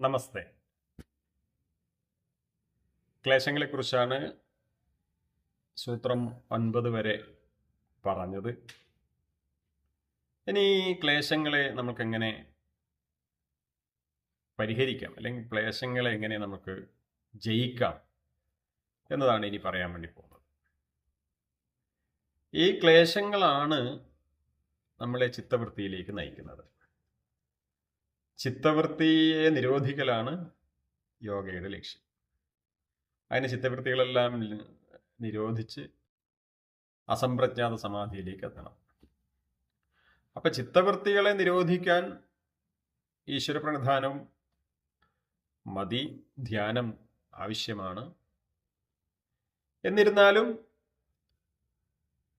നമസ്തേ. ക്ലേശങ്ങളെക്കുറിച്ചാണ് സൂത്രം ഒൻപത് വരെ പറഞ്ഞത്. ഇനി ഈ ക്ലേശങ്ങളെ നമുക്കെങ്ങനെ പരിഹരിക്കാം? അല്ലെങ്കിൽ ക്ലേശങ്ങളെ എങ്ങനെ നമുക്ക് ജയിക്കാം? എന്നതാണ് ഇനി പറയാൻ വേണ്ടി പോകുന്നത്. ഈ ക്ലേശങ്ങളാണ് നമ്മളെ ചിത്തവൃത്തിയിലേക്ക് നയിക്കുന്നത്. ചിത്തവൃത്തിയെ നിരോധിക്കലാണ് യോഗയുടെ ലക്ഷ്യം. അതിന് ചിത്തവൃത്തികളെല്ലാം നിരോധിച്ച് അസംപ്രജ്ഞാത സമാധിയിലേക്ക് എത്തണം. അപ്പൊ ചിത്തവൃത്തികളെ നിരോധിക്കാൻ ഈശ്വരപ്രണിധാനം മതി ധ്യാനം ആവശ്യമാണ്. എന്നിരുന്നാലും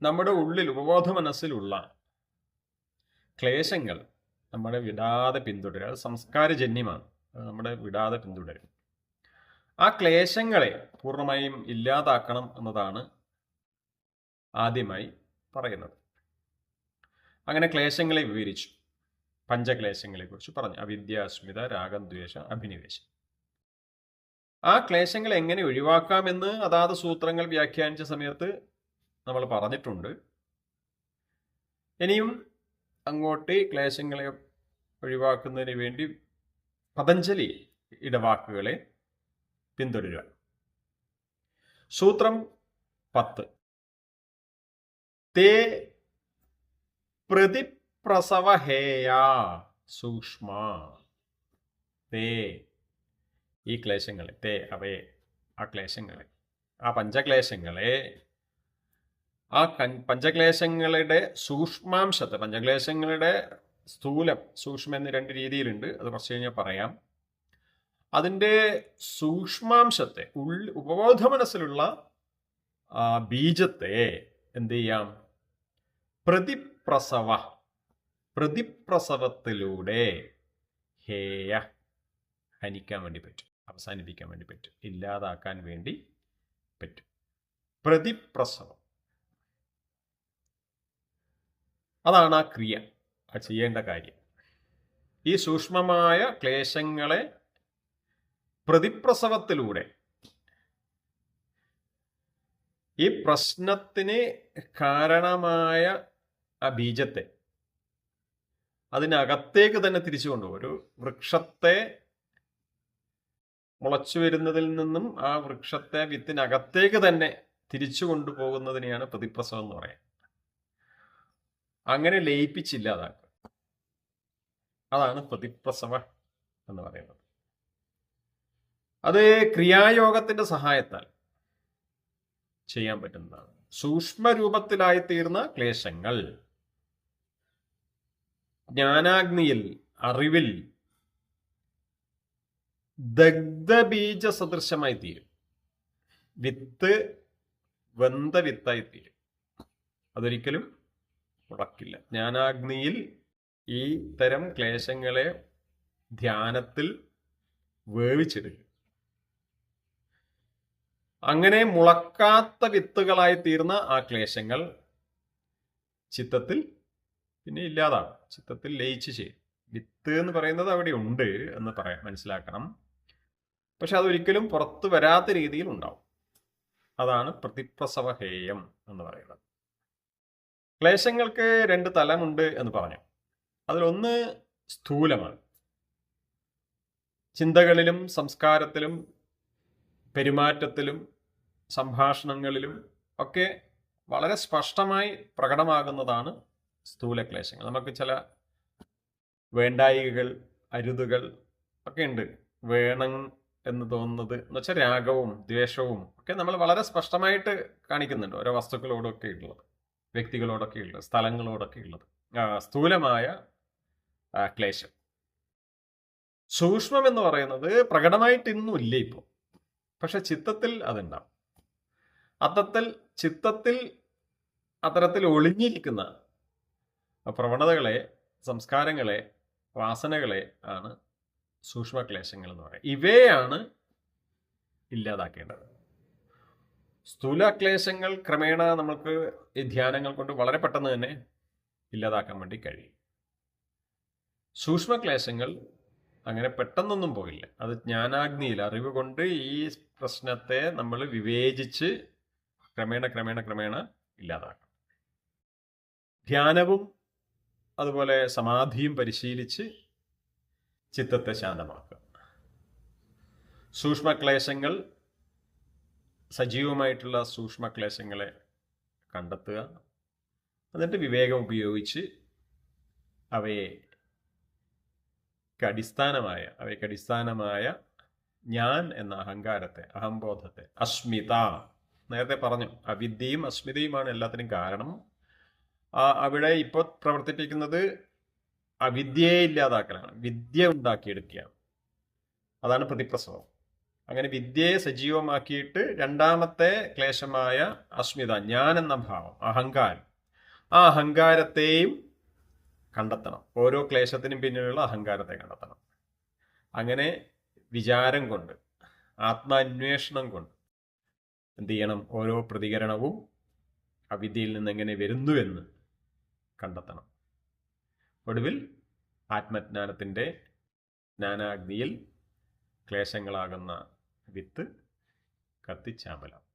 നമ്മുടെ ഉള്ളിൽ ഉപബോധ മനസ്സിലുള്ള ക്ലേശങ്ങൾ നമ്മളെ വിടാതെ പിന്തുടരുക അത് സംസ്കാരജന്യമാണ്. അത് നമ്മളെ വിടാതെ പിന്തുടരും. ആ ക്ലേശങ്ങളെ പൂർണമായും ഇല്ലാതാക്കണം എന്നതാണ് ആദ്യമായി പറയുന്നത്. അങ്ങനെ ക്ലേശങ്ങളെ വിവരിച്ചു. പഞ്ചക്ലേശങ്ങളെ കുറിച്ച് പറഞ്ഞു. അവിദ്യ അസ്മിത രാഗം ദ്വേഷ അഭിനിവേശം. ആ ക്ലേശങ്ങൾ എങ്ങനെ ഒഴിവാക്കാമെന്ന് അതാത് സൂത്രങ്ങൾ വ്യാഖ്യാനിച്ച സമയത്ത് നമ്മൾ പറഞ്ഞിട്ടുണ്ട്. ഇനിയും അങ്ങോട്ട് ക്ലേശങ്ങളെ ഒഴിവാക്കുന്നതിന് വേണ്ടി പതഞ്ജലി ഇടവാക്കുകളെ പിന്തുടരുക. സൂത്രം പത്ത്. തേ പ്രതിപ്രസവഹേയ സൂക്ഷ്മ. തേ ഈ ക്ലേശങ്ങളെ തേ അവയെ ആ ക്ലേശങ്ങളെ ആ പഞ്ചക്ലേശങ്ങളെ ആ പഞ്ചക്ലേശങ്ങളുടെ സൂക്ഷ്മാംശത്തെ പഞ്ചക്ലേശങ്ങളുടെ സ്ഥൂലം സൂക്ഷ്മം എന്ന് രണ്ട് രീതിയിലുണ്ട് അത് കുറച്ച് കഴിഞ്ഞാൽ പറയാം. അതിന്റെ സൂക്ഷ്മാംശത്തെ ഉൾ ഉപബോധ മനസ്സിലുള്ള ബീജത്തെ എന്ത് ചെയ്യാം? പ്രതിപ്രസവ പ്രതിപ്രസവത്തിലൂടെ ഹേയ ഹനിക്കാൻ വേണ്ടി പറ്റും അവസാനിപ്പിക്കാൻ വേണ്ടി പറ്റും ഇല്ലാതാക്കാൻ വേണ്ടി പറ്റും. പ്രതിപ്രസവം. അതാണ് ആ ക്രിയ ആ ചെയ്യേണ്ട കാര്യം. ഈ സൂക്ഷ്മമായ ക്ലേശങ്ങളെ പ്രതിപ്രസവത്തിലൂടെ ഈ പ്രശ്നത്തിന് കാരണമായ ആ ബീജത്തെ അതിനകത്തേക്ക് തന്നെ തിരിച്ചു കൊണ്ടുപോകും. ഒരു വൃക്ഷത്തെ മുളച്ചു വരുന്നതിൽ നിന്നും ആ വൃക്ഷത്തെ വിത്തിനകത്തേക്ക് തന്നെ തിരിച്ചു കൊണ്ടുപോകുന്നതിനെയാണ് പ്രതിപ്രസവം എന്ന് പറയാം അങ്ങനെ ലയിപ്പിച്ചില്ല അതാണ് പ്രതിപ്രസവ എന്ന് പറയുന്നത്. അത് ക്രിയായോഗത്തിന്റെ സഹായത്താൽ ചെയ്യാൻ പറ്റുന്നതാണ്. സൂക്ഷ്മരൂപത്തിലായി തീർന്ന ക്ലേശങ്ങൾ. ജ്ഞാനാഗ്നിയിൽ അറിവിൽ ദഗ്ധബീജ സദൃശമായി തീരും വിത്ത് വെന്ത വിത്തായി തീരും അതൊരിക്കലും മുടക്കില്ല ജ്ഞാനാഗ്നിയിൽ ഈ തരം ക്ലേശങ്ങളെ ധ്യാനത്തിൽ വേവിച്ചെടുക്കുക അങ്ങനെ മുളക്കാത്ത വിത്തുകളായി തീർന്ന ആ ക്ലേശങ്ങൾ ചിത്തത്തിൽ പിന്നെ ഇല്ലാതാവും ചിത്തത്തിൽ ലയിച്ച് ചെയ്യും. വിത്ത് എന്ന് പറയുന്നത് അവിടെ ഉണ്ട് എന്ന് പറയാം. മനസ്സിലാക്കണം. പക്ഷെ അതൊരിക്കലും പുറത്തു വരാത്ത രീതിയിൽ ഉണ്ടാവും. അതാണ് പ്രതിപ്രസവഹേയം എന്ന് പറയുന്നത്. ക്ലേശങ്ങൾക്ക് രണ്ട് തലമുണ്ട് എന്ന് പറഞ്ഞു. അതിലൊന്ന് സ്ഥൂലമാണ്. ചിന്തകളിലും സംസ്കാരത്തിലും പെരുമാറ്റത്തിലും സംഭാഷണങ്ങളിലും ഒക്കെ വളരെ സ്പഷ്ടമായി പ്രകടമാകുന്നതാണ് സ്ഥൂലക്ലേശങ്ങൾ. നമുക്ക് ചില വേണ്ടായികൾ അരുതുകൾ ഒക്കെ ഉണ്ട്. വേണം എന്ന് തോന്നുന്നത് എന്ന് വെച്ചാൽ രാഗവും ദ്വേഷവും ഒക്കെ നമ്മൾ വളരെ സ്പഷ്ടമായിട്ട് കാണിക്കുന്നുണ്ട് ഓരോ വസ്തുക്കളോടൊക്കെ ഉള്ളത്. വ്യക്തികളോടൊക്കെ ഉള്ളത് സ്ഥലങ്ങളോടൊക്കെ ഉള്ളത് ആ, സ്ഥൂലമായ ക്ലേശം. സൂക്ഷ്മം എന്ന് പറയുന്നത് പ്രകടമായിട്ട് ഇന്നും ഇല്ല ഇപ്പോൾ പക്ഷെ ചിത്തത്തിൽ അതുണ്ടാവും. അത്തത്തിൽ ചിത്തത്തിൽ അത്തരത്തിൽ ഒളിഞ്ഞിരിക്കുന്ന പ്രവണതകളെ സംസ്കാരങ്ങളെ വാസനകളെ ആണ് സൂക്ഷ്മക്ലേശങ്ങൾ എന്ന് പറയുന്നത്. ഇവയാണ് ഇല്ലാതാക്കേണ്ടത്. സ്ഥൂലക്ലേശങ്ങൾ ക്രമേണ നമുക്ക് ഈ ധ്യാനങ്ങൾ കൊണ്ട് വളരെ പെട്ടെന്ന് തന്നെ ഇല്ലാതാക്കാൻ വേണ്ടി കഴിയും. സൂക്ഷ്മക്ലേശങ്ങൾ അങ്ങനെ പെട്ടെന്നൊന്നും പോയില്ല. അത് ജ്ഞാനാഗ്നിയിൽ അറിവ് കൊണ്ട് ഈ പ്രശ്നത്തെ നമ്മൾ വിവേചിച്ച് ക്രമേണ ക്രമേണ ക്രമേണ ഇല്ലാതാക്കണം. ധ്യാനവും അതുപോലെ സമാധിയും പരിശീലിച്ച് ചിത്തത്തെ ശാന്തമാക്കുക. സൂക്ഷ്മക്ലേശങ്ങൾ സജീവമായിട്ടുള്ള സൂക്ഷ്മക്ലേശങ്ങളെ കണ്ടെത്തുക. എന്നിട്ട് വിവേകം ഉപയോഗിച്ച് അവയെ അടിസ്ഥാനമായ അവയ്ക്ക് അടിസ്ഥാനമായ ഞാൻ എന്ന അഹങ്കാരത്തെ അഹംബോധത്തെ അസ്മിത നേരത്തെ പറഞ്ഞു അവിദ്യയും അസ്മിതയുമാണ് എല്ലാത്തിനും കാരണം. അവിടെ ഇപ്പോൾ പ്രവർത്തിപ്പിക്കുന്നത് അവിദ്യയെ ഇല്ലാതാക്കലാണ്. വിദ്യ ഉണ്ടാക്കിയെടുക്കുകയാണ്. അതാണ് പ്രതിപ്രസവം. അങ്ങനെ വിദ്യയെ സജീവമാക്കിയിട്ട് രണ്ടാമത്തെ ക്ലേശമായ അസ്മിത ഞാൻ എന്ന ഭാവം അഹങ്കാരം. ആ അഹങ്കാരത്തെയും കണ്ടെത്തണം. ഓരോ ക്ലേശത്തിനും പിന്നിലുള്ള അഹങ്കാരത്തെ കണ്ടെത്തണം. അങ്ങനെ വിചാരം കൊണ്ട് ആത്മാന്വേഷണം കൊണ്ട് എന്ത് ചെയ്യണം? ഓരോ പ്രതികരണവും അവിദ്യയിൽ നിന്ന് എങ്ങനെ വരുന്നുവെന്ന് കണ്ടെത്തണം. ഒടുവിൽ ആത്മജ്ഞാനത്തിന്റെ ജ്ഞാനാഗ്നിയിൽ ക്ലേശങ്ങളാകുന്ന വിത്ത് കത്തിച്ചാമ്പലാം.